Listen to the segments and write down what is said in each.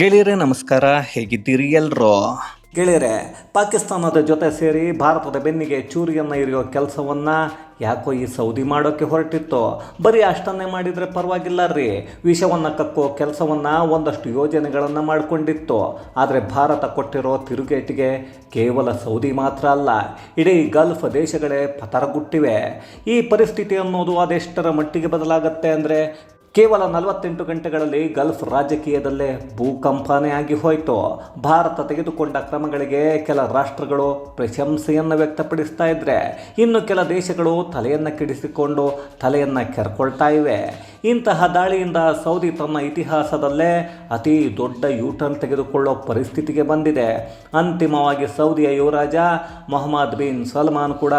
ಗೆಳೆಯರೇ, ನಮಸ್ಕಾರ. ಹೇಗಿದ್ದೀರಿ ಎಲ್ಲರೂ ಗೆಳೆಯರೆ, ಪಾಕಿಸ್ತಾನದ ಜೊತೆ ಸೇರಿ ಭಾರತದ ಬೆನ್ನಿಗೆ ಚೂರಿಯನ್ನು ಇರಿಯೋ ಕೆಲಸವನ್ನು ಯಾಕೋ ಈ ಸೌದಿ ಮಾಡೋಕ್ಕೆ ಹೊರಟಿತ್ತು. ಬರೀ ಅಷ್ಟನ್ನೇ ಮಾಡಿದರೆ ಪರವಾಗಿಲ್ಲ ರೀ. ವಿಷವನ್ನು ಕಕ್ಕೋ ಕೆಲಸವನ್ನು ಒಂದಷ್ಟು ಯೋಜನೆಗಳನ್ನು ಮಾಡಿಕೊಂಡಿತ್ತು. ಆದರೆ ಭಾರತ ಕೊಟ್ಟಿರೋ ತಿರುಗೇಟಿಗೆ ಕೇವಲ ಸೌದಿ ಮಾತ್ರ ಅಲ್ಲ, ಇಡೀ ಗಲ್ಫ್ ದೇಶಗಳೇ ಪತರಗುಟ್ಟಿವೆ. ಈ ಪರಿಸ್ಥಿತಿ ಅನ್ನೋದು ಅದೆಷ್ಟರ ಮಟ್ಟಿಗೆ ಬದಲಾಗತ್ತೆ ಅಂದರೆ ಕೇವಲ ನಲವತ್ತೆಂಟು ಗಂಟೆಗಳಲ್ಲಿ ಗಲ್ಫ್ ರಾಜಕೀಯದಲ್ಲೇ ಭೂಕಂಪನೇ ಆಗಿ ಹೋಯಿತು. ಭಾರತ ತೆಗೆದುಕೊಂಡ ಕ್ರಮಗಳಿಗೆ ಕೆಲ ರಾಷ್ಟ್ರಗಳು ಪ್ರಶಂಸೆಯನ್ನು ವ್ಯಕ್ತಪಡಿಸ್ತಾ ಇದ್ರೆ, ಇನ್ನು ಕೆಲ ದೇಶಗಳು ತಲೆಯನ್ನು ಕೆಡಿಸಿಕೊಂಡು ತಲೆಯನ್ನು ಕೆರ್ಕೊಳ್ತಾ ಇವೆ. ಇಂತಹ ದಾಳಿಯಿಂದ ಸೌದಿ ತನ್ನ ಇತಿಹಾಸದಲ್ಲೇ ಅತಿ ದೊಡ್ಡ ಯೂಟರ್ನ್ ತೆಗೆದುಕೊಳ್ಳೋ ಪರಿಸ್ಥಿತಿಗೆ ಬಂದಿದೆ. ಅಂತಿಮವಾಗಿ ಸೌದಿಯ ಯುವರಾಜ ಮೊಹಮ್ಮದ್ ಬಿನ್ ಸಲ್ಮಾನ್ ಕೂಡ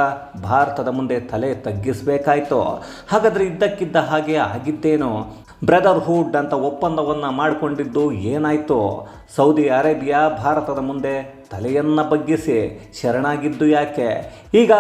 ಭಾರತದ ಮುಂದೆ ತಲೆ ತಗ್ಗಿಸಬೇಕಾಯಿತು. ಹಾಗಾದರೆ ಇದ್ದಕ್ಕಿದ್ದ ಹಾಗೆ ಆಗಿದ್ದೇನು? ಬ್ರದರ್ಹುಡ್ ಅಂತ ಒಪ್ಪಂದವನ್ನು ಮಾಡಿಕೊಂಡಿದ್ದು ಏನಾಯಿತು? ಸೌದಿ ಅರೇಬಿಯಾ ಭಾರತದ ಮುಂದೆ ತಲೆಯನ್ನು ಬಗ್ಗಿಸಿ ಶರಣಾಗಿದ್ದು ಯಾಕೆ? ಈಗ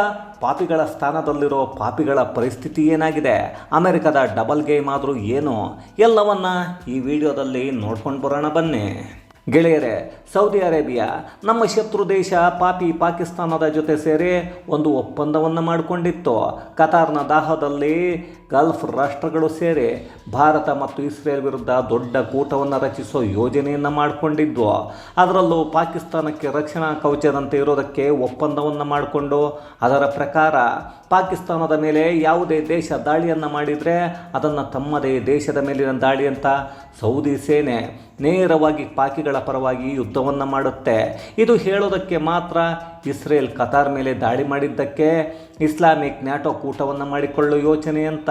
ಪಾಪಿಗಳ ಸ್ಥಾನದಲ್ಲಿರೋ ಪಾಪಿಗಳ ಪರಿಸ್ಥಿತಿ ಏನಾಗಿದೆ? ಅಮೆರಿಕದ ಡಬಲ್ ಗೇಮ್ ಆದರೂ ಏನು? ಎಲ್ಲವನ್ನ ಈ ವಿಡಿಯೋದಲ್ಲಿ ನೋಡ್ಕೊಂಡು ಬರೋಣ ಬನ್ನಿ. ಗೆಳೆಯರೇ, ಸೌದಿ ಅರೇಬಿಯಾ ನಮ್ಮ ಶತ್ರು ದೇಶ ಪಾಪಿ ಪಾಕಿಸ್ತಾನದ ಜೊತೆ ಸೇರಿ ಒಂದು ಒಪ್ಪಂದವನ್ನು ಮಾಡಿಕೊಂಡಿತ್ತು. ಕತಾರ್ನ ದಾಹದಲ್ಲಿ ಗಲ್ಫ್ ರಾಷ್ಟ್ರಗಳು ಸೇರಿ ಭಾರತ ಮತ್ತು ಇಸ್ರೇಲ್ ವಿರುದ್ಧ ದೊಡ್ಡ ಕೂಟವನ್ನು ರಚಿಸೋ ಯೋಜನೆಯನ್ನು ಮಾಡಿಕೊಂಡಿದ್ವು. ಅದರಲ್ಲೂ ಪಾಕಿಸ್ತಾನಕ್ಕೆ ರಕ್ಷಣಾ ಕವಚದಂತೆ ಇರೋದಕ್ಕೆ ಒಪ್ಪಂದವನ್ನು ಮಾಡಿಕೊಂಡು, ಅದರ ಪ್ರಕಾರ ಪಾಕಿಸ್ತಾನದ ಮೇಲೆ ಯಾವುದೇ ದೇಶ ದಾಳಿಯನ್ನು ಮಾಡಿದರೆ ಅದನ್ನು ತಮ್ಮದೇ ದೇಶದ ಮೇಲಿನ ದಾಳಿ ಅಂತ ಸೌದಿ ಸೇನೆ ನೇರವಾಗಿ ಪಾಕಿಗಳ ಪರವಾಗಿ ಯುದ್ಧವನ್ನು ಮಾಡುತ್ತೆ. ಇದು ಹೇಳೋದಕ್ಕೆ ಮಾತ್ರ ಇಸ್ರೇಲ್ ಕತಾರ್ ಮೇಲೆ ದಾಳಿ ಮಾಡಿದ್ದಕ್ಕೆ ಇಸ್ಲಾಮಿಕ್ ನ್ಯಾಟೋ ಕೂಟವನ್ನು ಮಾಡಿಕೊಳ್ಳೋ ಯೋಚನೆ ಅಂತ.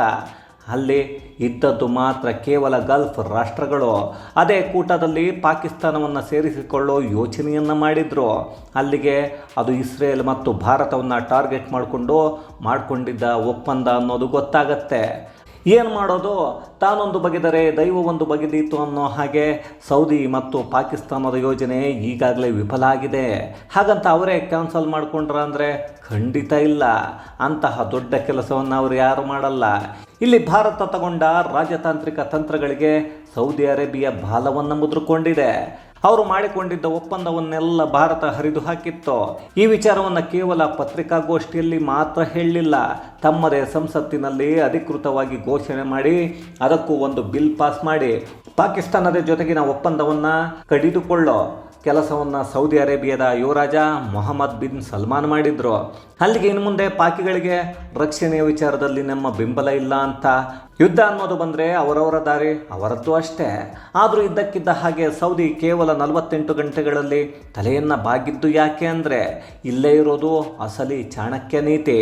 ಅಲ್ಲಿ ಇದ್ದದ್ದು ಮಾತ್ರ ಕೇವಲ ಗಲ್ಫ್ ರಾಷ್ಟ್ರಗಳು. ಅದೇ ಕೂಟದಲ್ಲಿ ಪಾಕಿಸ್ತಾನವನ್ನು ಸೇರಿಸಿಕೊಳ್ಳೋ ಯೋಚನೆಯನ್ನು ಮಾಡಿದರು. ಅಲ್ಲಿಗೆ ಅದು ಇಸ್ರೇಲ್ ಮತ್ತು ಭಾರತವನ್ನು ಟಾರ್ಗೆಟ್ ಮಾಡಿಕೊಂಡು, ಮಾಡಿಕೊಂಡಿದ್ದ ಒಪ್ಪಂದ ಅನ್ನೋದು ಗೊತ್ತಾಗತ್ತೆ. ಏನು ಮಾಡೋದು? ತಾನೊಂದು ಬಗೆದರೆ ದೈವ ಒಂದು ಬಗೆದೀತು ಅನ್ನೋ ಹಾಗೆ ಸೌದಿ ಮತ್ತು ಪಾಕಿಸ್ತಾನದ ಯೋಜನೆ ಈಗಾಗಲೇ ವಿಫಲ ಆಗಿದೆ. ಹಾಗಂತ ಅವರೇ ಕ್ಯಾನ್ಸಲ್ ಮಾಡಿಕೊಂಡ್ರ ಅಂದರೆ ಖಂಡಿತ ಇಲ್ಲ. ಅಂತಹ ದೊಡ್ಡ ಕೆಲಸವನ್ನು ಅವರು ಯಾರು ಮಾಡಲ್ಲ. ಇಲ್ಲಿ ಭಾರತ ತಗೊಂಡ ರಾಜತಾಂತ್ರಿಕ ತಂತ್ರಗಳಿಗೆ ಸೌದಿ ಅರೇಬಿಯಾ ಬಾಲವನ್ನು ಮುದ್ರಕೊಂಡಿದೆ. ಅವರು ಮಾಡಿಕೊಂಡಿದ್ದ ಒಪ್ಪಂದವನ್ನೆಲ್ಲ ಭಾರತ ಹರಿದು ಹಾಕಿತ್ತು? ಈ ವಿಚಾರವನ್ನು ಕೇವಲ ಪತ್ರಿಕಾಗೋಷ್ಠಿಯಲ್ಲಿ ಮಾತ್ರ ಹೇಳಲಿಲ್ಲ. ತಮ್ಮದೇ ಸಂಸತ್ತಿನಲ್ಲಿ ಅಧಿಕೃತವಾಗಿ ಘೋಷಣೆ ಮಾಡಿ, ಅದಕ್ಕೂ ಒಂದು ಬಿಲ್ ಪಾಸ್ ಮಾಡಿ. ಪಾಕಿಸ್ತಾನದ ಜೊತೆಗಿನ ಒಪ್ಪಂದವನ್ನು ಕಡಿದುಕೊಳ್ಳೋ ಕೆಲಸವನ್ನು ಸೌದಿ ಅರೇಬಿಯಾದ ಯುವರಾಜ ಮೊಹಮ್ಮದ್ ಬಿನ್ ಸಲ್ಮಾನ್ ಮಾಡಿದ್ರು. ಅಲ್ಲಿಗೆ ಇನ್ನು ಮುಂದೆ ಪಾಕಿಗಳಿಗೆ ರಕ್ಷಣೆಯ ವಿಚಾರದಲ್ಲಿ ನಮ್ಮ ಬೆಂಬಲ ಇಲ್ಲ ಅಂತ ಯುದ್ಧ ಅನ್ನೋದು ಬಂದರೆ ಅವರವರ ದಾರಿ, ಅವರದ್ದು ಅಷ್ಟೇ. ಆದರೂ ಇದ್ದಕ್ಕಿದ್ದ ಹಾಗೆ ಸೌದಿ ಕೇವಲ ನಲವತ್ತೆಂಟು ಗಂಟೆಗಳಲ್ಲಿ ತಲೆಯನ್ನು ಬಾಗಿದ್ದು ಯಾಕೆ ಅಂದರೆ, ಇಲ್ಲೇ ಇರೋದು ಅಸಲಿ ಚಾಣಕ್ಯ ನೀತಿ.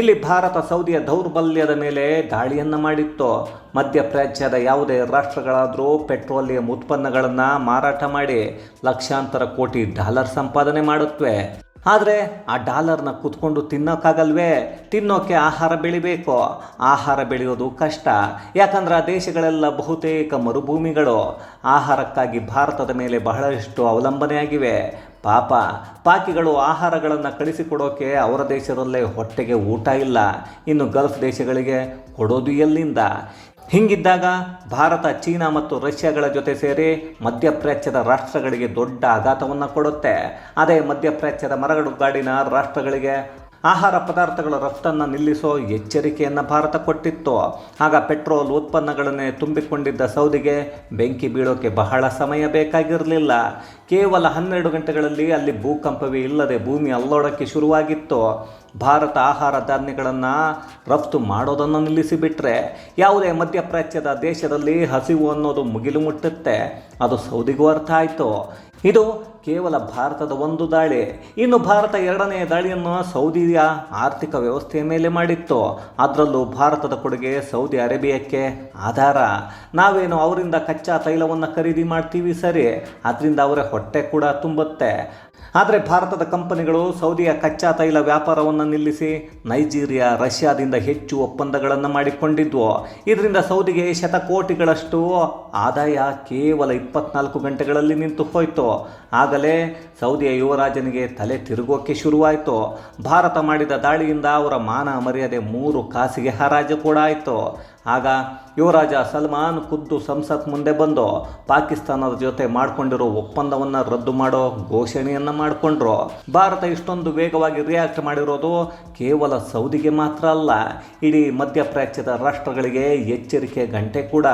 ಇಲ್ಲಿ ಭಾರತ ಸೌದಿಯ ದೌರ್ಬಲ್ಯದ ಮೇಲೆ ದಾಳಿಯನ್ನು ಮಾಡಿತ್ತು. ಮಧ್ಯಪ್ರಾಚ್ಯದ ಯಾವುದೇ ರಾಷ್ಟ್ರಗಳಾದರೂ ಪೆಟ್ರೋಲಿಯಂ ಉತ್ಪನ್ನಗಳನ್ನು ಮಾರಾಟ ಮಾಡಿ ಲಕ್ಷಾಂತರ ಕೋಟಿ ಡಾಲರ್ ಸಂಪಾದನೆ ಮಾಡುತ್ತವೆ ಆದರೆ ಆ ಡಾಲರ್ನ ಕೂತ್ಕೊಂಡು ತಿನ್ನೋಕ್ಕಾಗಲ್ವೇ? ತಿನ್ನೋಕ್ಕೆ ಆಹಾರ ಬೆಳಿಬೇಕು. ಆಹಾರ ಬೆಳೆಯೋದು ಕಷ್ಟ. ಯಾಕಂದ್ರೆ ಆ ದೇಶಗಳೆಲ್ಲ ಬಹುತೇಕ ಮರುಭೂಮಿಗಳು. ಆಹಾರಕ್ಕಾಗಿ ಭಾರತದ ಮೇಲೆ ಬಹಳಷ್ಟು ಅವಲಂಬನೆಯಾಗಿವೆ. ಪಾಪ, ಪಾಕಿಗಳು ಆಹಾರಗಳನ್ನು ಕಳಿಸಿಕೊಡೋಕೆ ಅವರ ದೇಶದಲ್ಲೇ ಹೊಟ್ಟೆಗೆ ಊಟ ಇಲ್ಲ. ಇನ್ನು ಗಲ್ಫ್ ದೇಶಗಳಿಗೆ ಕೊಡೋದು ಎಲ್ಲಿಂದ? ಹಿಂಗಿದ್ದಾಗ ಭಾರತ, ಚೀನಾ ಮತ್ತು ರಷ್ಯಾಗಳ ಜೊತೆ ಸೇರಿ ಮಧ್ಯಪ್ರಾಚ್ಯದ ರಾಷ್ಟ್ರಗಳಿಗೆ ದೊಡ್ಡ ಆಘಾತವನ್ನು ಕೊಡುತ್ತೆ. ಅದೇ ಮಧ್ಯಪ್ರಾಚ್ಯದ ಮರಗಡುಗಾಡಿನ ರಾಷ್ಟ್ರಗಳಿಗೆ ಆಹಾರ ಪದಾರ್ಥಗಳ ರಫ್ತನ್ನು ನಿಲ್ಲಿಸೋ ಎಚ್ಚರಿಕೆಯನ್ನು ಭಾರತ ಕೊಟ್ಟಿತ್ತು. ಆಗ ಪೆಟ್ರೋಲ್ ಉತ್ಪನ್ನಗಳನ್ನೇ ತುಂಬಿಕೊಂಡಿದ್ದ ಸೌದಿಗೆ ಬೆಂಕಿ ಬೀಳೋಕೆ ಬಹಳ ಸಮಯ ಬೇಕಾಗಿರಲಿಲ್ಲ. ಕೇವಲ ಹನ್ನೆರಡು ಗಂಟೆಗಳಲ್ಲಿ ಅಲ್ಲಿ ಭೂಕಂಪವೇ ಇಲ್ಲದೆ ಭೂಮಿ ಅಲ್ಲೋಡಕ್ಕೆ ಶುರುವಾಗಿತ್ತು. ಭಾರತ ಆಹಾರ ಧಾನ್ಯಗಳನ್ನು ರಫ್ತು ಮಾಡೋದನ್ನು ನಿಲ್ಲಿಸಿಬಿಟ್ರೆ ಯಾವುದೇ ಮಧ್ಯಪ್ರಾಚ್ಯದ ದೇಶದಲ್ಲಿ ಹಸಿವು ಅನ್ನೋದು ಮುಗಿಲು ಮುಟ್ಟುತ್ತೆ. ಅದು ಸೌದಿಗೂ ಅರ್ಥ ಆಯಿತು. ಇದು ಕೇವಲ ಭಾರತದ ಒಂದು ದಾಳಿ. ಇನ್ನು ಭಾರತ ಎರಡನೇ ದಾಳಿಯನ್ನು ಸೌದಿಯ ಆರ್ಥಿಕ ವ್ಯವಸ್ಥೆಯ ಮೇಲೆ ಮಾಡಿತ್ತು. ಅದರಲ್ಲೂ ಭಾರತದ ಕೊಡುಗೆ ಸೌದಿ ಅರೇಬಿಯಾಕ್ಕೆ ಆಧಾರ. ನಾವೇನು ಅವರಿಂದ ಕಚ್ಚಾ ತೈಲವನ್ನು ಖರೀದಿ ಮಾಡ್ತೀವಿ ಸರಿ, ಅದರಿಂದ ಅವರ ಹೊಟ್ಟೆ ಕೂಡ ತುಂಬುತ್ತೆ. ಆದರೆ ಭಾರತದ ಕಂಪನಿಗಳು ಸೌದಿಯ ಕಚ್ಚಾ ತೈಲ ವ್ಯಾಪಾರವನ್ನು ನಿಲ್ಲಿಸಿ ನೈಜೀರಿಯಾ, ರಷ್ಯಾದಿಂದ ಹೆಚ್ಚು ಒಪ್ಪಂದಗಳನ್ನು ಮಾಡಿಕೊಂಡಿದ್ವು. ಇದರಿಂದ ಸೌದಿಗೆ ಶತಕೋಟಿಗಳಷ್ಟು ಆದಾಯ ಕೇವಲ ಇಪ್ಪತ್ನಾಲ್ಕು ಗಂಟೆಗಳಲ್ಲಿ ನಿಂತು ಹೋಯಿತು. ಆಗಲೇ ಸೌದಿಯ ಯುವರಾಜನಿಗೆ ತಲೆ ತಿರುಗೋಕೆ ಶುರುವಾಯಿತು. ಭಾರತ ಮಾಡಿದ ದಾಳಿಯಿಂದ ಅವರ ಮಾನ ಮರ್ಯಾದೆ ಮೂರು ಕಾಸಿಗೆ ಹರಾಜು ಕೂಡ ಆಯಿತು. ಆಗ ಯುವರಾಜ ಸಲ್ಮಾನ್ ಖುದ್ದು ಸಂಸತ್ ಮುಂದೆ ಬಂದು ಪಾಕಿಸ್ತಾನದ ಜೊತೆ ಮಾಡಿಕೊಂಡಿರೋ ಒಪ್ಪಂದವನ್ನು ರದ್ದು ಮಾಡೋ ಘೋಷಣೆಯನ್ನು ಮಾಡಿಕೊಂಡ್ರು. ಭಾರತ ಇಷ್ಟೊಂದು ವೇಗವಾಗಿ ರಿಯಾಕ್ಟ್ ಮಾಡಿರೋದು ಕೇವಲ ಸೌದಿಗೆ ಮಾತ್ರ ಅಲ್ಲ, ಇಡೀ ಮಧ್ಯಪ್ರಾಚ್ಯದ ರಾಷ್ಟ್ರಗಳಿಗೆ ಎಚ್ಚರಿಕೆ ಗಂಟೆ ಕೂಡ.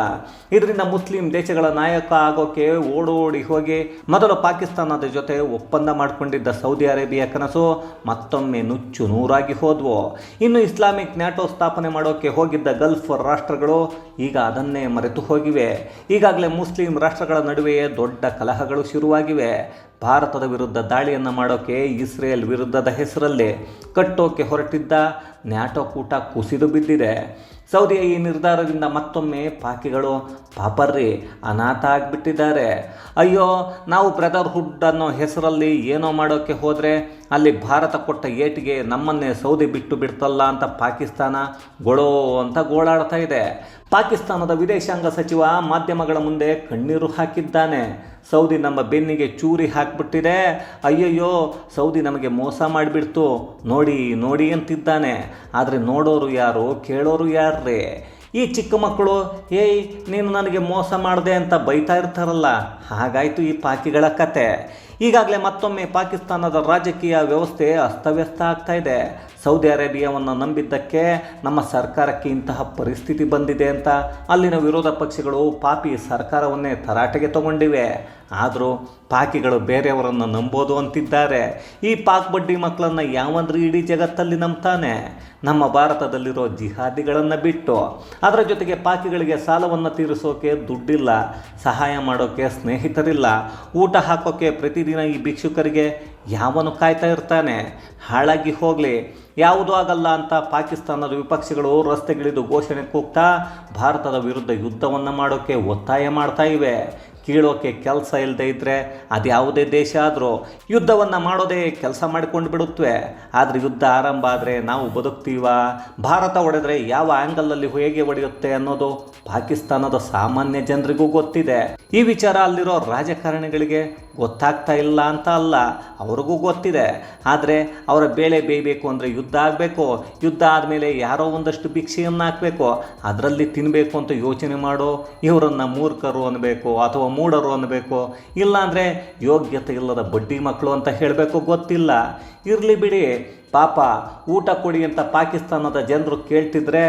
ಇದರಿಂದ ಮುಸ್ಲಿಂ ದೇಶಗಳ ನಾಯಕ ಆಗೋಕೆ ಓಡೋಡಿ ಹೋಗಿ ಮೊದಲು ಪಾಕಿಸ್ತಾನದ ಜೊತೆ ಒಪ್ಪಂದ ಮಾಡಿಕೊಂಡಿದ್ದ ಸೌದಿ ಅರೇಬಿಯಾ ಕನಸು ಮತ್ತೊಮ್ಮೆ ನುಚ್ಚು ನೂರಾಗಿ ಹೋದ್ವು. ಇನ್ನು ಇಸ್ಲಾಮಿಕ್ ನ್ಯಾಟೋ ಸ್ಥಾಪನೆ ಮಾಡೋಕೆ ಹೋಗಿದ್ದ ಗಲ್ಫ್ ರಾಷ್ಟ್ರಗಳು ಈಗ ಅದನ್ನೇ ಮರೆತು ಹೋಗಿವೆ. ಈಗಾಗಲೇ ಮುಸ್ಲಿಂ ರಾಷ್ಟ್ರಗಳ ನಡುವೆಯೇ ದೊಡ್ಡ ಕಲಹಗಳು ಶುರುವಾಗಿವೆ. ಭಾರತದ ವಿರುದ್ಧ ದಾಳಿಯನ್ನು ಮಾಡೋಕೆ ಇಸ್ರೇಲ್ ವಿರುದ್ಧದ ಹೆಸರಲ್ಲಿ ಕಟ್ಟೋಕೆ ಹೊರಟಿದ್ದ ನ್ಯಾಟೋ ಕೂಟ ಕುಸಿದು ಬಿದ್ದಿದೆ. ಸೌದಿಯ ಈ ನಿರ್ಧಾರದಿಂದ ಮತ್ತೊಮ್ಮೆ ಪಾಕಿಗಳು ಪಾಪರ್ರಿ ಅನಾಥ ಆಗಿಬಿಟ್ಟಿದ್ದಾರೆ. ಅಯ್ಯೋ, ನಾವು ಬ್ರದರ್ಹುಡ್ ಅನ್ನೋ ಹೆಸರಲ್ಲಿ ಏನೋ ಮಾಡೋಕ್ಕೆ ಹೋದರೆ ಅಲ್ಲಿ ಭಾರತ ಕೊಟ್ಟ ಏಟಿಗೆ ನಮ್ಮನ್ನೇ ಸೌದಿ ಬಿಟ್ಟು ಬಿಡ್ತಲ್ಲ ಅಂತ ಪಾಕಿಸ್ತಾನ ಗೊಳೋ ಅಂತ ಗೋಳಾಡ್ತಾ ಇದೆ. ಪಾಕಿಸ್ತಾನದ ವಿದೇಶಾಂಗ ಸಚಿವ ಮಾಧ್ಯಮಗಳ ಮುಂದೆ ಕಣ್ಣೀರು ಹಾಕಿದ್ದಾನೆ. ಸೌದಿ ನಮ್ಮ ಬೆನ್ನಿಗೆ ಚೂರಿ ಹಾಕಿಬಿಟ್ಟಿದೆ. ಅಯ್ಯಯ್ಯೋ, ಸೌದಿ ನಮಗೆ ಮೋಸ ಮಾಡಿಬಿಡ್ತು. ನೋಡಿ ನೋಡಿ ಅಂತಿದ್ದಾನೆ. ಆದರೆ ನೋಡೋರು ಯಾರು, ಕೇಳೋರು ಯಾರ್ರೇ? ಈ ಚಿಕ್ಕ ಮಕ್ಕಳು, ಏಯ್, ನೀನು ನನಗೆ ಮೋಸ ಮಾಡಿದೆ ಅಂತ ಬೈತಾ ಇರ್ತಾರಲ್ಲ. ಹಾಗಾಯಿತು ಈ ಪಾಕಿಗಳ ಕತೆ. ಈಗಾಗಲೇ ಮತ್ತೊಮ್ಮೆ ಪಾಕಿಸ್ತಾನದ ರಾಜಕೀಯ ವ್ಯವಸ್ಥೆ ಅಸ್ತವ್ಯಸ್ತ ಆಗ್ತಾ ಇದೆ. ಸೌದಿ ಅರೇಬಿಯಾವನ್ನು ನಂಬಿದ್ದಕ್ಕೆ ನಮ್ಮ ಸರ್ಕಾರಕ್ಕೆ ಇಂತಹ ಪರಿಸ್ಥಿತಿ ಬಂದಿದೆ ಅಂತ ಅಲ್ಲಿನ ವಿರೋಧ ಪಕ್ಷಗಳು ಪಾಪಿ ಸರ್ಕಾರವನ್ನೇ ತರಾಟೆಗೆ ತಗೊಂಡಿವೆ. ಆದರೂ ಪಾಕಿಗಳು ಬೇರೆಯವರನ್ನು ನಂಬೋದು ಅಂತಿದ್ದಾರೆ. ಈ ಪಾಕ್ ಬಡ್ಡಿ ಮಕ್ಕಳನ್ನು ಯಾವಂದ್ರೆ ಇಡೀ ಜಗತ್ತಲ್ಲಿ ನಂಬ್ತಾನೆ. ನಮ್ಮ ಭಾರತದಲ್ಲಿರೋ ಜಿಹಾದಿಗಳನ್ನು ಬಿಟ್ಟು ಅದರ ಜೊತೆಗೆ ಪಾಕಿಗಳಿಗೆ ಸಾಲವನ್ನು ತೀರಿಸೋಕೆ ದುಡ್ಡಿಲ್ಲ, ಸಹಾಯ ಮಾಡೋಕೆ ಸ್ನೇಹಿತರಿಲ್ಲ, ಊಟ ಹಾಕೋಕ್ಕೆ ಪ್ರತಿದಿನ ಈ ಭಿಕ್ಷುಕರಿಗೆ ಯಾವನು ಕಾಯ್ತಾ ಇರ್ತಾನೆ? ಹಾಳಾಗಿ ಹೋಗಲಿ. ಯಾವುದೂ ಆಗಲ್ಲ ಅಂತ ಪಾಕಿಸ್ತಾನದ ವಿಪಕ್ಷಗಳು ರಸ್ತೆಗಿಳಿದು ಘೋಷಣೆ ಕೂಗ್ತಾ ಭಾರತದ ವಿರುದ್ಧ ಯುದ್ಧವನ್ನು ಮಾಡೋಕ್ಕೆ ಒತ್ತಾಯ ಮಾಡ್ತಾ ಇವೆ. ಕೀಳೋಕೆ ಕೆಲಸ ಇಲ್ಲದೆ ಇದ್ದರೆ ಅದು ಯಾವುದೇ ದೇಶ ಆದರೂ ಯುದ್ಧವನ್ನು ಮಾಡೋದೇ ಕೆಲಸ ಮಾಡಿಕೊಂಡು ಬಿಡುತ್ತವೆ ಆದರೆ ಯುದ್ಧ ಆರಂಭ ಆದರೆ ನಾವು ಬದುಕ್ತೀವ? ಭಾರತ ಹೊಡೆದ್ರೆ ಯಾವ ಆ್ಯಂಗಲಲ್ಲಿ ಹೇಗೆ ಹೊಡೆಯುತ್ತೆ ಅನ್ನೋದು ಪಾಕಿಸ್ತಾನದ ಸಾಮಾನ್ಯ ಜನರಿಗೂ ಗೊತ್ತಿದೆ. ಈ ವಿಚಾರ ಅಲ್ಲಿರೋ ರಾಜಕಾರಣಿಗಳಿಗೆ ಗೊತ್ತಾಗ್ತಾ ಇಲ್ಲ ಅಂತ ಅಲ್ಲ, ಅವ್ರಿಗೂ ಗೊತ್ತಿದೆ. ಆದರೆ ಅವರ ಬೇಳೆ ಬೇಯಬೇಕು ಅಂದರೆ ಯುದ್ಧ ಆಗಬೇಕು. ಯುದ್ಧ ಆದಮೇಲೆ ಯಾರೋ ಒಂದಷ್ಟು ಭಿಕ್ಷೆಯನ್ನು ಹಾಕಬೇಕು. ಅದರಲ್ಲಿ ತಿನ್ನಬೇಕು ಅಂತ ಯೋಚನೆ ಮಾಡೋ ಇವರನ್ನು ಮೂರ್ಖರು ಅನ್ನಬೇಕು ಅಥವಾ ಮೂಢರು ಅನ್ನಬೇಕು ಇಲ್ಲಾಂದರೆ ಯೋಗ್ಯತೆ ಇಲ್ಲದ ಬಡ್ಡಿ ಮಕ್ಕಳು ಅಂತ ಹೇಳಬೇಕು ಗೊತ್ತಿಲ್ಲ. ಇರಲಿ ಬಿಡಿ. ಪಾಪ ಊಟ ಕೊಡಿ ಅಂತ ಪಾಕಿಸ್ತಾನದ ಜನರು ಕೇಳ್ತಿದ್ರೆ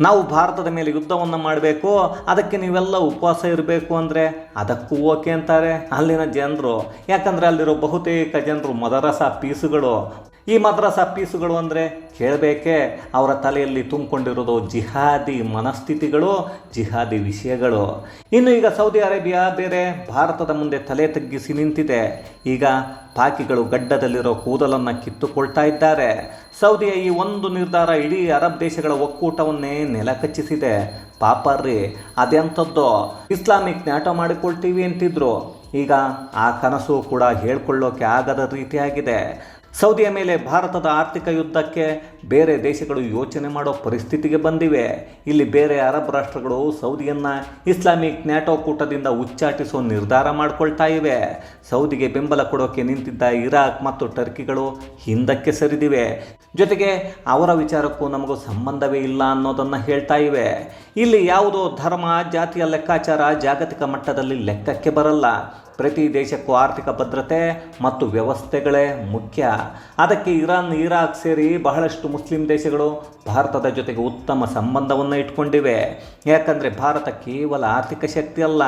ನಾವು ಭಾರತದ ಮೇಲೆ ಯುದ್ಧವನ್ನು ಮಾಡಬೇಕು, ಅದಕ್ಕೆ ನೀವೆಲ್ಲ ಉಪವಾಸ ಇರಬೇಕು ಅಂದರೆ ಅದಕ್ಕೂ ಓಕೆ ಅಂತಾರೆ. ಅಲ್ಲಿನ ಜನರು, ಯಾಕಂದರೆ ಅಲ್ಲಿರೋ ಬಹುತೇಕ ಜನರು ಮದರಸ, ಪೀಸುಗಳು ಈ ಮದ್ರಾಸ್ ಪೀಸುಗಳು ಅಂದರೆ ಕೇಳಬೇಕೆ ಅವರ ತಲೆಯಲ್ಲಿ ತುಂಬಿಕೊಂಡಿರೋದು ಜಿಹಾದಿ ಮನಸ್ಥಿತಿಗಳು, ಜಿಹಾದಿ ವಿಷಯಗಳು. ಇನ್ನು ಈಗ ಸೌದಿ ಅರೇಬಿಯಾ ಬೇರೆ ಭಾರತದ ಮುಂದೆ ತಲೆ ತಗ್ಗಿಸಿ ನಿಂತಿದೆ. ಈಗ ಪಾಕಿಗಳು ಗಡ್ಡದಲ್ಲಿರೋ ಕೂದಲನ್ನು ಕಿತ್ತುಕೊಳ್ತಾ ಇದ್ದಾರೆ. ಸೌದಿಯ ಈ ಒಂದು ನಿರ್ಧಾರ ಇಡೀ ಅರಬ್ ದೇಶಗಳ ಒಕ್ಕೂಟವನ್ನೇ ನೆಲಕಚ್ಚಿಸಿದೆ. ಪಾಪರ್ರಿ ಅದೆಂಥದ್ದು ಇಸ್ಲಾಮಿಕ್ ನಾಟ ಮಾಡಿಕೊಳ್ತೀವಿ ಅಂತಿದ್ರು. ಈಗ ಆ ಕನಸು ಕೂಡ ಹೇಳ್ಕೊಳ್ಳೋಕೆ ಆಗದ ರೀತಿಯಾಗಿದೆ. ಸೌದಿಯ ಮೇಲೆ ಭಾರತದ ಆರ್ಥಿಕ ಯುದ್ಧಕ್ಕೆ ಬೇರೆ ದೇಶಗಳು ಯೋಚನೆ ಮಾಡೋ ಪರಿಸ್ಥಿತಿಗೆ ಬಂದಿವೆ. ಇಲ್ಲಿ ಬೇರೆ ಅರಬ್ ರಾಷ್ಟ್ರಗಳು ಸೌದಿಯನ್ನು ಇಸ್ಲಾಮಿಕ್ ನ್ಯಾಟೋ ಕೂಟದಿಂದ ಉಚ್ಚಾಟಿಸೋ ನಿರ್ಧಾರ ಮಾಡಿಕೊಳ್ತಾ ಇವೆ. ಸೌದಿಗೆ ಬೆಂಬಲ ಕೊಡೋಕೆ ನಿಂತಿದ್ದ ಇರಾಕ್ ಮತ್ತು ಟರ್ಕಿಗಳು ಹಿಂದಕ್ಕೆ ಸರಿದಿವೆ. ಜೊತೆಗೆ ಅವರ ವಿಚಾರಕ್ಕೂ ನಮಗೂ ಸಂಬಂಧವೇ ಇಲ್ಲ ಅನ್ನೋದನ್ನು ಹೇಳ್ತಾ ಇವೆ. ಇಲ್ಲಿ ಯಾವುದೋ ಧರ್ಮ, ಜಾತಿಯ ಲೆಕ್ಕಾಚಾರ ಜಾಗತಿಕ ಮಟ್ಟದಲ್ಲಿ ಲೆಕ್ಕಕ್ಕೆ ಬರಲ್ಲ. ಪ್ರತಿ ದೇಶಕ್ಕೂ ಆರ್ಥಿಕ ಭದ್ರತೆ ಮತ್ತು ವ್ಯವಸ್ಥೆಗಳೇ ಮುಖ್ಯ. ಅದಕ್ಕೆ ಇರಾನ್, ಇರಾಕ್ ಸೇರಿ ಬಹಳಷ್ಟು ಮುಸ್ಲಿಂ ದೇಶಗಳು ಭಾರತದ ಜೊತೆಗೆ ಉತ್ತಮ ಸಂಬಂಧವನ್ನು ಇಟ್ಕೊಂಡಿವೆ. ಯಾಕಂದರೆ ಭಾರತ ಕೇವಲ ಆರ್ಥಿಕ ಶಕ್ತಿ ಅಲ್ಲ,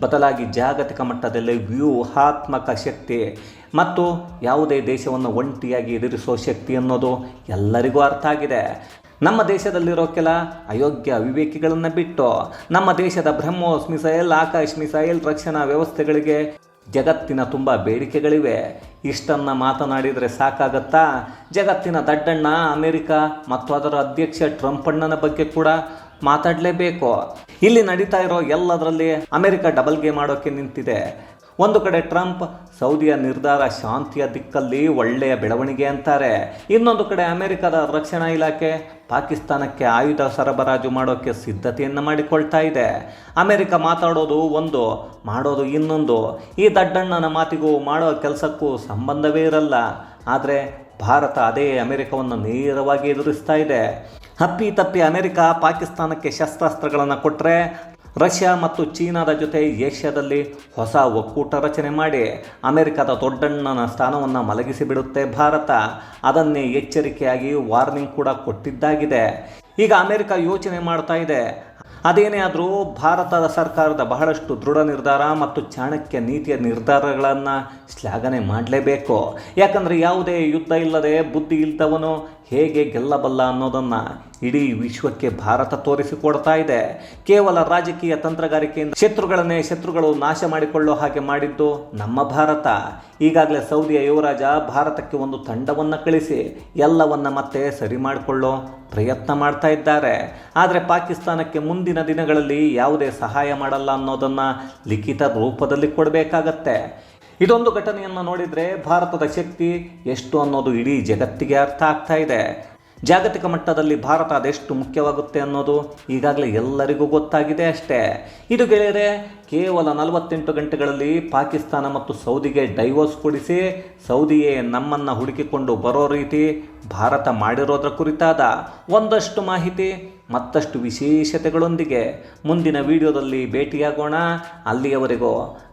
ಬದಲಾಗಿ ಜಾಗತಿಕ ಮಟ್ಟದಲ್ಲಿ ವ್ಯೂಹಾತ್ಮಕ ಶಕ್ತಿ. ಮತ್ತು ಯಾವುದೇ ದೇಶವನ್ನು ಒಂಟಿಯಾಗಿ ಎದುರಿಸೋ ಶಕ್ತಿ ಅನ್ನೋದು ಎಲ್ಲರಿಗೂ ಅರ್ಥ ಆಗಿದೆ. ನಮ್ಮ ದೇಶದಲ್ಲಿರೋ ಕೆಲ ಅಯೋಗ್ಯ ವಿವೇಕಿಗಳನ್ನು ಬಿಟ್ಟು ನಮ್ಮ ದೇಶದ ಬ್ರಹ್ಮೋಸ್ ಮಿಸೈಲ್, ಆಕಾಶ್ ಮಿಸೈಲ್ ರಕ್ಷಣಾ ವ್ಯವಸ್ಥೆಗಳಿಗೆ ಜಗತ್ತಿನ ತುಂಬ ಬೇಡಿಕೆಗಳಿವೆ. ಇಷ್ಟನ್ನು ಮಾತನಾಡಿದರೆ ಸಾಕಾಗತ್ತಾ? ಜಗತ್ತಿನ ದಡ್ಡಣ್ಣ ಅಮೆರಿಕ ಮತ್ತು ಅದರ ಅಧ್ಯಕ್ಷ ಟ್ರಂಪ್ ಅಣ್ಣನ ಬಗ್ಗೆ ಕೂಡ ಮಾತಾಡಲೇಬೇಕು. ಇಲ್ಲಿ ನಡೀತಾ ಇರೋ ಎಲ್ಲದರಲ್ಲಿ ಅಮೆರಿಕ ಡಬಲ್ ಗೇಮ್ ಮಾಡೋಕ್ಕೆ ನಿಂತಿದೆ. ಒಂದು ಕಡೆ ಟ್ರಂಪ್ ಸೌದಿಯ ನಿರ್ಧಾರ ಶಾಂತಿಯ ದಿಕ್ಕಲ್ಲಿ ಒಳ್ಳೆಯ ಬೆಳವಣಿಗೆ ಅಂತಾರೆ. ಇನ್ನೊಂದು ಕಡೆ ಅಮೆರಿಕದ ರಕ್ಷಣಾ ಇಲಾಖೆ ಪಾಕಿಸ್ತಾನಕ್ಕೆ ಆಯುಧ ಸರಬರಾಜು ಮಾಡೋಕ್ಕೆ ಸಿದ್ಧತೆಯನ್ನು ಮಾಡಿಕೊಳ್ತಾ ಇದೆ. ಅಮೆರಿಕ ಮಾತಾಡೋದು ಒಂದು, ಮಾಡೋದು ಇನ್ನೊಂದು. ಈ ದಡ್ಡಣ್ಣನ ಮಾತಿಗೂ ಮಾಡೋ ಕೆಲಸಕ್ಕೂ ಸಂಬಂಧವೇ ಇರಲ್ಲ. ಆದರೆ ಭಾರತ ಅದೇ ಅಮೆರಿಕವನ್ನು ನೇರವಾಗಿ ಎದುರಿಸ್ತಾ ಇದೆ. ಹಪ್ಪಿ ತಪ್ಪಿ ಅಮೆರಿಕ ಪಾಕಿಸ್ತಾನಕ್ಕೆ ಶಸ್ತ್ರಾಸ್ತ್ರಗಳನ್ನು ಕೊಟ್ಟರೆ ರಷ್ಯಾ ಮತ್ತು ಚೀನಾದ ಜೊತೆ ಏಷ್ಯಾದಲ್ಲಿ ಹೊಸ ಒಕ್ಕೂಟ ರಚನೆ ಮಾಡಿ ಅಮೆರಿಕದ ದೊಡ್ಡಣ್ಣನ ಸ್ಥಾನವನ್ನು ಮಲಗಿಸಿಬಿಡುತ್ತೆ ಭಾರತ. ಅದನ್ನೇ ಎಚ್ಚರಿಕೆಯಾಗಿ ವಾರ್ನಿಂಗ್ ಕೂಡ ಕೊಟ್ಟಿದ್ದಾಗಿದೆ. ಈಗ ಅಮೆರಿಕ ಯೋಚನೆ ಮಾಡ್ತಾ ಇದೆ. ಅದೇನೇ ಆದರೂ ಭಾರತದ ಸರ್ಕಾರದ ಬಹಳಷ್ಟು ದೃಢ ನಿರ್ಧಾರ ಮತ್ತು ಚಾಣಕ್ಯ ನೀತಿಯ ನಿರ್ಧಾರಗಳನ್ನು ಶ್ಲಾಘನೆ ಮಾಡಲೇಬೇಕು. ಯಾಕಂದರೆ ಯಾವುದೇ ಯುದ್ಧ ಇಲ್ಲದೆ ಬುದ್ಧಿ ಇಲ್ದವನು ಹೇಗೆ ಗೆಲ್ಲಬಲ್ಲ ಅನ್ನೋದನ್ನು ಇಡೀ ವಿಶ್ವಕ್ಕೆ ಭಾರತ ತೋರಿಸಿಕೊಡ್ತಾ ಇದೆ. ಕೇವಲ ರಾಜಕೀಯ ತಂತ್ರಗಾರಿಕೆಯಿಂದ ಶತ್ರುಗಳನ್ನೇ ಶತ್ರುಗಳು ನಾಶ ಮಾಡಿಕೊಳ್ಳೋ ಹಾಗೆ ಮಾಡಿದ್ದು ನಮ್ಮ ಭಾರತ. ಈಗಾಗಲೇ ಸೌದಿಯ ಯುವರಾಜ ಭಾರತಕ್ಕೆ ಒಂದು ತಂಡವನ್ನು ಕಳಿಸಿ ಎಲ್ಲವನ್ನ ಮತ್ತೆ ಸರಿ ಮಾಡಿಕೊಳ್ಳೋ ಪ್ರಯತ್ನ ಮಾಡ್ತಾ ಇದ್ದಾರೆ. ಆದರೆ ಪಾಕಿಸ್ತಾನಕ್ಕೆ ಮುಂದಿನ ದಿನಗಳಲ್ಲಿ ಯಾವುದೇ ಸಹಾಯ ಮಾಡಲ್ಲ ಅನ್ನೋದನ್ನು ಲಿಖಿತ ರೂಪದಲ್ಲಿ ಕೊಡಬೇಕಾಗತ್ತೆ. ಇದೊಂದು ಘಟನೆಯನ್ನು ನೋಡಿದರೆ ಭಾರತದ ಶಕ್ತಿ ಎಷ್ಟು ಅನ್ನೋದು ಇಡೀ ಜಗತ್ತಿಗೆ ಅರ್ಥ ಆಗ್ತಾ ಇದೆ. ಜಾಗತಿಕ ಮಟ್ಟದಲ್ಲಿ ಭಾರತ ಅದೆಷ್ಟು ಮುಖ್ಯವಾಗುತ್ತೆ ಅನ್ನೋದು ಈಗಾಗಲೇ ಎಲ್ಲರಿಗೂ ಗೊತ್ತಾಗಿದೆ ಅಷ್ಟೇ. ಇದು ಗೆಳೆಯರೆ, ಕೇವಲ ನಲವತ್ತೆಂಟು ಗಂಟೆಗಳಲ್ಲಿ ಪಾಕಿಸ್ತಾನ ಮತ್ತು ಸೌದಿಗೆ ಡೈವೋರ್ಸ್ ಕೊಡಿಸಿ ಸೌದಿಯೇ ನಮ್ಮನ್ನು ಹುಡುಕಿಕೊಂಡು ಬರೋ ರೀತಿ ಭಾರತ ಮಾಡಿರೋದ್ರ ಕುರಿತಾದ ಒಂದಷ್ಟು ಮಾಹಿತಿ, ಮತ್ತಷ್ಟು ವಿಶೇಷತೆಗಳೊಂದಿಗೆ ಮುಂದಿನ ವಿಡಿಯೋದಲ್ಲಿ ಭೇಟಿಯಾಗೋಣ. ಅಲ್ಲಿಯವರೆಗೂ